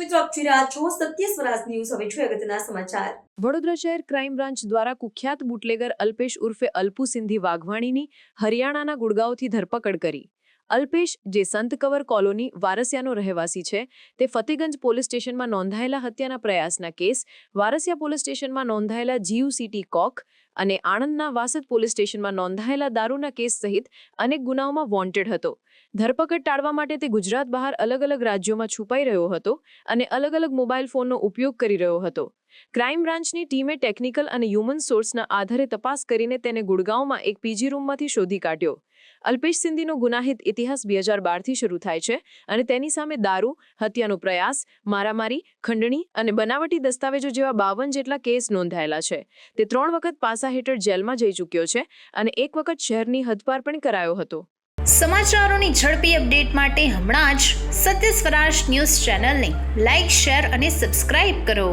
મિત્રો, આપ જોઈ રહ્યા છો સત્ય સ્વરાજ ન્યૂઝ. હવે જોઈએ અગત્યના સમાચાર. વડોદરા શહેર ક્રાઇમ બ્રાન્ચ દ્વારા કુખ્યાત બુટલેગર અલ્પેશ ઉર્ફે અલ્પુ સિંધી વાઘવાણીની હરિયાણાના ગુડગાંવથી ધરપકડ કરી. અલ્પેશ, જે સંત કવર કોલોની વારસિયાનો રહેવાસી છે, તે ફતેગંજ પોલીસ સ્ટેશનમાં નોંધાયેલા હત્યાના પ્રયાસના કેસ, વારસિયા પોલીસ સ્ટેશનમાં નોંધાયેલા જીયુસીટી કોક અને આણંદના વાસદ પોલીસ સ્ટેશનમાં નોંધાયેલા દારૂના કેસ સહિત અનેક ગુનાઓમાં વોન્ટેડ હતો. ધરપકડ ટાળવા માટે તે ગુજરાત બહાર અલગ અલગ રાજ્યોમાં છુપાઈ રહ્યો હતો અને અલગ અલગ મોબાઈલ ફોનનો ઉપયોગ કરી રહ્યો હતો. ક્રાઇમ બ્રાન્ચની ટીમે ટેકનિકલ અને હ્યુમન સોર્સના આધારે તપાસ કરીને તેને ગુડગાંવમાં એક પીજી રૂમમાંથી શોધી કાઢ્યો. અલ્પેશ સિંધીનો ગુનાહિત ઇતિહાસ બે હજાર બારથી શરૂ થાય છે અને તેની સામે દારૂ, હત્યાનો પ્રયાસ, મારામારી, ખંડણી અને બનાવટી દસ્તાવેજો જેવા બાવન જેટલા કેસ નોંધાયેલા છે. તે ત્રણ વખત પાસા હેઠળ જેલમાં જઈ ચૂક્યો છે અને એક વખત શહેરની હદપાર પણ કરાયો હતો. સમાચારોની ઝડપી અપડેટ માટે હમણાં જ સત્ય સ્વરાજ ન્યૂઝ ચેનલને લાઇક શેર અને સબસ્ક્રાઇબ કરો.